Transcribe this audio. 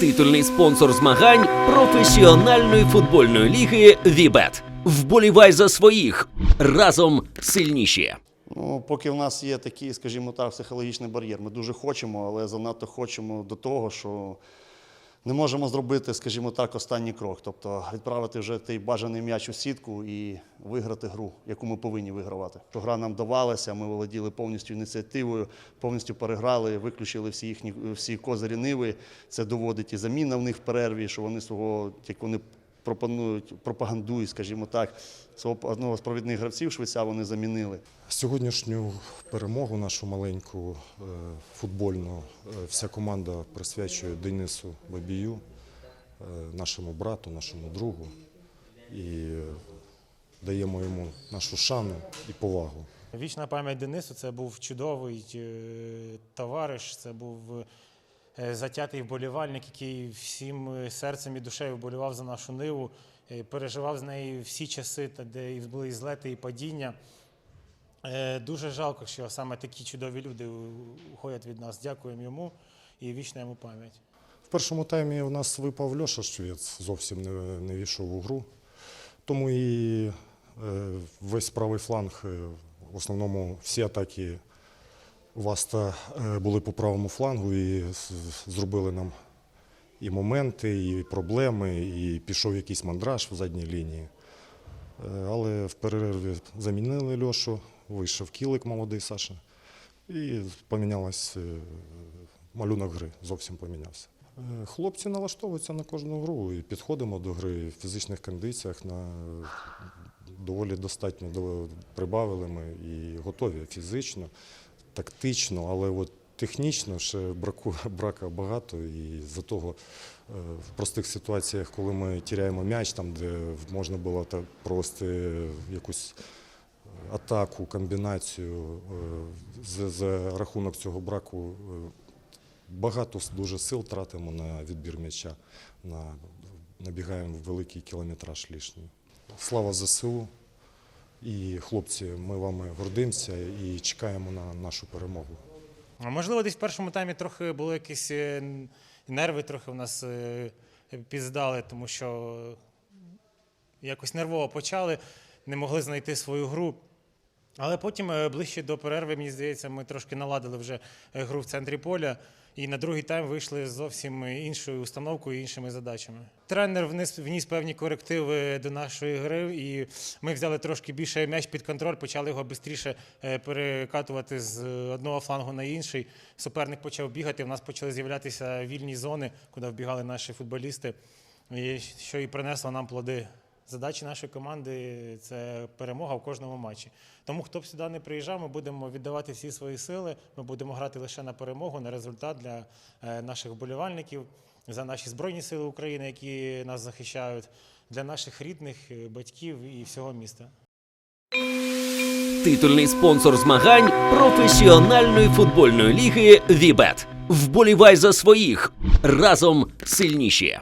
Титульний спонсор змагань професіональної футбольної ліги Вібет. Вболівай за своїх разом сильніші. Ну, поки в нас є такий, скажімо так, психологічний бар'єр. Ми дуже хочемо, але занадто хочемо до того, що не можемо зробити, скажімо так, останній крок. Тобто відправити вже той бажаний м'яч у сітку і виграти гру, яку ми повинні вигравати. Що гра нам давалася, ми володіли повністю ініціативою, повністю переграли, виключили всі їхні всі козирі ниви. Це доводить і заміна в них в перерві, що вони свого, як вони пропонують, пропагандують, скажімо так, свого одного з провідних гравців швеця вони замінили. Сьогоднішню перемогу нашу маленьку е, футбольну е, вся команда присвячує Денису Бабію, е, нашому брату, нашому другу. І даємо йому нашу шану і повагу. Вічна пам'ять Денису це був чудовий товариш, це був затятий вболівальник, який всім е, серцем і душею вболівав за нашу ниву, е, переживав з нею всі часи, та де були і злети, і падіння. Е, Дуже жалко, що саме такі чудові люди уходять від нас. Дякуємо йому і вічна йому пам'ять. В першому таймі у нас випав Льоша Швець, зовсім не, не війшов у гру. Тому і е, весь правий фланг, е, в основному всі атаки у вас та, е, були по правому флангу і зробили нам і моменти, і проблеми, і пішов якийсь мандраж в задній лінії. Е, Але в перерві замінили Льошу, вийшов кілик молодий Саша, і помінялась е, малюнок гри, зовсім помінявся. Хлопці налаштовуються на кожну гру і підходимо до гри в фізичних кондиціях на доволі достатньо прибавили ми і готові фізично, тактично, але от технічно ще браку, брака багато. І за того е, в простих ситуаціях, коли ми тіряємо м'яч, там де можна було провести якусь атаку, комбінацію е, за, за рахунок цього браку. е, Багато дуже сил тратимо на відбір м'яча, на, набігаємо в великий кілометраж лишній. Слава ЗСУ і хлопці, ми вами гордимося і чекаємо на нашу перемогу. А Можливо, десь в першому таймі трохи були якісь е, нерви, трохи в нас е, піздали, тому що якось нервово почали, не могли знайти свою гру. Але потім е, ближче до перерви, мені здається, ми трошки наладили вже е, гру в центрі поля. І на другий тайм вийшли з зовсім іншою установкою і іншими задачами. Тренер вніс, вніс певні корективи до нашої гри, і ми взяли трошки більше м'яч під контроль, почали його швидше перекатувати з одного флангу на інший. Суперник почав бігати. В нас почали з'являтися вільні зони, куди вбігали наші футболісти, що і принесло нам плоди. Задачі нашої команди це перемога в кожному матчі. Тому хто б сюди не приїжджав, ми будемо віддавати всі свої сили. Ми будемо грати лише на перемогу, на результат для е, наших вболівальників, за наші збройні сили України, які нас захищають, для наших рідних, е, батьків і всього міста. Титульний спонсор змагань професіональної футбольної ліги Вібет. Вболівай за своїх разом сильніші.